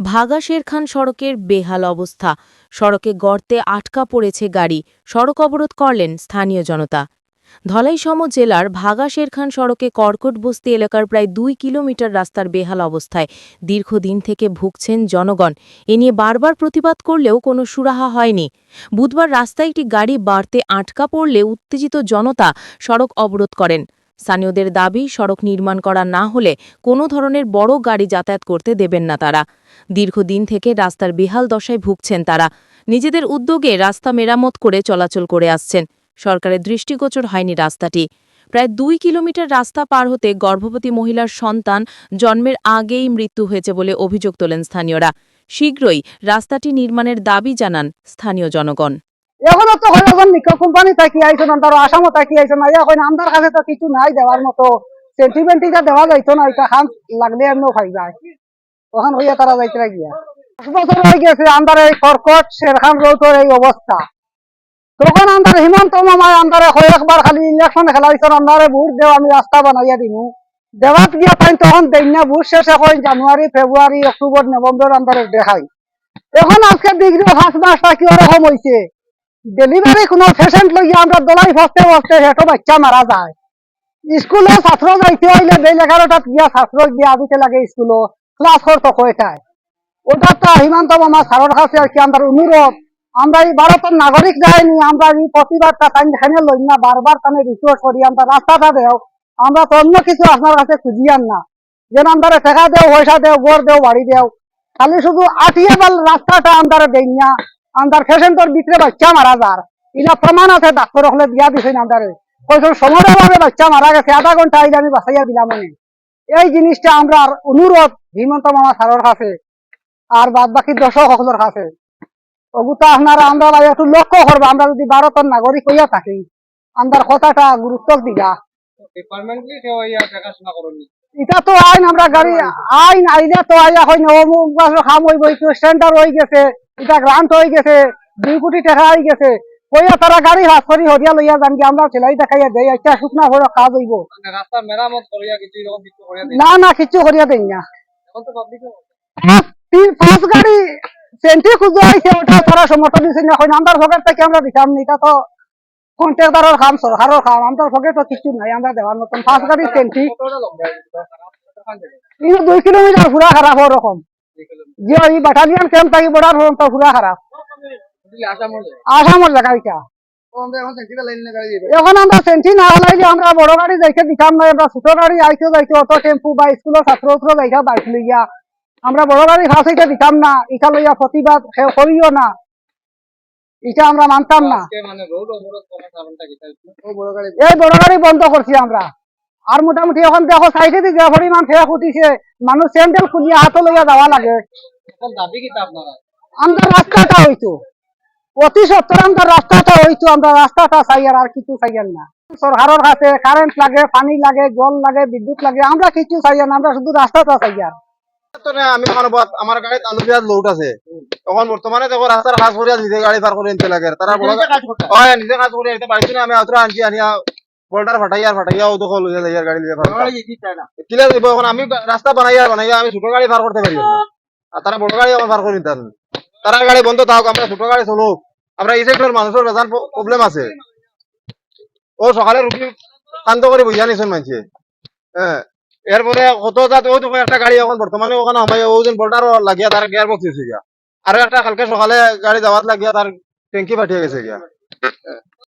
ভাগা শেরখান সড়কের বেহাল অবস্থা। সড়কে গর্তে আটকা পড়েছে গাড়ি। সড়ক অবরোধ করলেন স্থানীয় জনতা। ধলাইসম জেলার ভাগা শেরখান সড়কে কর্কট বস্তি এলাকার প্রায় দুই কিলোমিটার রাস্তার বেহাল অবস্থায় দীর্ঘদিন থেকে ভুগছেন জনগণ। এ নিয়ে বারবার প্রতিবাদ করলেও কোনো সুরাহা হয়নি। বুধবার রাস্তায় একটি গাড়ি বাড়তে আটকা পড়লে উত্তেজিত জনতা সড়ক অবরোধ করেন। স্থানীয়দের দাবি, সড়ক নির্মাণ করা না হলে কোনো ধরনের বড় গাড়ি যাতায়াত করতে দেবেন না তারা। দীর্ঘদিন থেকে রাস্তার বেহাল দশায় ভুগছেন তারা। নিজেদের উদ্যোগে রাস্তা মেরামত করে চলাচল করে আসছেন। সরকারের দৃষ্টিগোচর হয়নি রাস্তাটি। প্রায় দুই কিলোমিটার রাস্তা পার হতে গর্ভবতী মহিলার সন্তান জন্মের আগেই মৃত্যু হয়েছে বলে অভিযোগ তোলেন স্থানীয়রা। শীঘ্রই রাস্তাটি নির্মাণের দাবি জানান স্থানীয় জনগণ। এখনও তো হয় এখন নিকো কোম্পানি থাকি আইসো না তার আসামও থাকি না। এখন কাছে তো কিছু নাই দেওয়ার মতো। সেন্টিমেন্টিটা দেওয়া যাইতো না, এটা লাগলে এমনও যায়। হইয়া তারা যাইতে গিয়া দশ বছর হয়ে গেছে কর্কট শেরখান রোডের এই অবস্থা। তখন হিমন্ত মামায় খালি ইলেকশন খেলাইছো আন্দারে ভোট দেও আমি রাস্তা বানাইয়া দিমু। দেওয়াত গিয়া পাই তখন দেই না ভোট শেষে হয় জানুয়ারি, ফেব্রুয়ারি, অক্টোবর, নভেম্বর আন্দারে দেখাই। এখন আজকে ডিগ্রি ফার্স্ট মাসটা কি ওরকম হয়েছে ডেলিভারি কোনো পেশেন্ট লইয়া আমরা দলাই ফসতে ফসতে হেঁটো বাচ্চা মারা যায়। স্কুলে ছাত্র যাইতে হইলে বেল এগারোটাত গিয়া ছাত্র গিয়া দিতে লাগে স্কুলে ক্লাস করতো কয়টায় ওটা তো হিমন্ত মামা সারর কাছে আর কি আমরা অনুরোধ আমরা এই ভারতের নাগরিক যাইনি, আমরা এই প্রতিবাদটা তাই এখানে লই না বারবার তানে রিকোয়েস্ট করি আমরা রাস্তাটা দেও, আমরা তো অন্য কিছু আপনার কাছে খুঁজিয়ান না। যেন আমরা টাকা দেও পয়সা দেও, গড় দেও বাড়ি দেও, খালি শুধু আটিয়ে রাস্তাটা আমরা দেই না। আন্দার পেশেন্টর ভিতরে বাচ্চা মারা যার। এটা প্রমাণ আছে ডাক্তার হলে দিয়া দিছেন আন্দারে সময়ের ভাবে বাচ্চা মারা গেছে আধা ঘণ্টা আইলে আমি বাঁচাইয়া দিলাম এই জিনিসটা আমরা অনুরোধ হিমন্ত মামা স্যারের কাছে আর বাদ বাকি দর্শক সকলের কাছে। ওগুতা আপনারা আমরা একটু লক্ষ্য করব আমরা যদি ভারতের নাগরিক হইয়া থাকি আমরার কথাটা গুরুত্ব দিবা এটা তো আইন আমরা গাড়ি আইন আইলে তো আইয়া হয় না খাম হইব একটু স্ট্যান্ডার হয়ে গেছে। এটা গ্রান্ট হয়ে গেছে দুই কোটি টাকা হয়ে গেছে। কইয়া তারা গাড়ি হাত করি হরিয়া লইয়া যান কি আমরা সেলাই দেখাইয়া দেই একটা শুকনা কাজ হইব। মানে রাস্তা মেরামত করিয়া কিছু এরকম কিছু করিয়া না না করিয়া দেই না। এখন তো পাবলিক তিন পাঁচ গাড়ি সেন্টি খুঁজে আইছে ওটা তারা সমর্থন দিছে না কইনা আমরার পকেট থেকে আমরা দিতাম না এটা তো কন্ট্রাক্টরের কাম সরকারের কাম আমরার পকেট তো কিছু নাই আমরা দেওয়ার মতন। পাঁচ গাড়ি সেন্টি দুই কিলোমিটার ঘুরা খারাপ ওরকম। যে এই বাটালিয়ান ক্যাম্প থাকি বড়ার হরম তো ঘুরা খারাপ। আসাম হলে আসামর জায়গা আমরা এখন আমরা সেন্টি না হলাই যে আমরা বড় গাড়ি যাইতে দিতাম না আমরা ছোট গাড়ি আইতে যাইতে অটো টেম্পু বা স্কুলের ছাত্র ছাত্র যাইতা বাইক লইয়া আমরা বড় গাড়ি ফাঁস হইতে দিতাম না ইটা লইয়া প্রতিবাদ করিও না। এটা আমরা মানতাম না। মানে এই বড় গাড়ি বন্ধ করছি আমরা। আর মোটামুটি এখন দেখো সাইডে দিয়ে যে পরিমাণ ফেয়া উঠিছে মানুষ স্যান্ডেল খুলিয়া হাতে লইয়া যাওয়া লাগে। এখন দাবি কি তা আপনারা? আমরা রাস্তাটা হইতো। অতি সত্তর আমরা রাস্তাটা হইতো আমরা রাস্তাটা চাইয়ার আর কিছু চাইয়ার না। সরকারের কাছে কারেন্ট লাগে পানি লাগে জল লাগে বিদ্যুৎ লাগে আমরা কিছু চাইয়ার না আমরা শুধু রাস্তাটা চাইয়ার। আমি আমার গাড়িতে লোড আছে। তখন বর্তমানে দেখো রাস্তার কাজ নিজে গাড়ি পার করে নিতে লাগে। তারা নিজে কাজ করে আনতে পারছি না আমি আউতরা আনছি আনিয়া বোল্টার ফাটাইয়া ফাটাইয়া ও দেখো লইয়া যাইয়া গাড়ি লিয়ে কিলা দিব এখন? আমি রাস্তা বানাইয়া বানাইয়া আমি ছোট গাড়ি পার করতে পারি আর তারা বড় গাড়ি আমার পার করে নিতে তারা গাড়ি বন্ধ থাক আমরা ছোট গাড়ি চলো। আমরা এই সেক্টর মানুষের বেজান প্রবলেম আছে। ও সকালে রুটি শান্ত করে বুঝিয়া নিছেন মানছে হ্যাঁ এরপরে কত জাত ওই দেখো একটা গাড়ি এখন বর্তমানে ওখানে আমায় ও যেন বোল্টার লাগিয়া তার গিয়ার বক্স হয়েছে গিয়া। আর একটা কালকে সকালে গাড়ি যাওয়াত লাগিয়া তার ট্যাঙ্কি পাঠিয়ে গেছে গিয়া।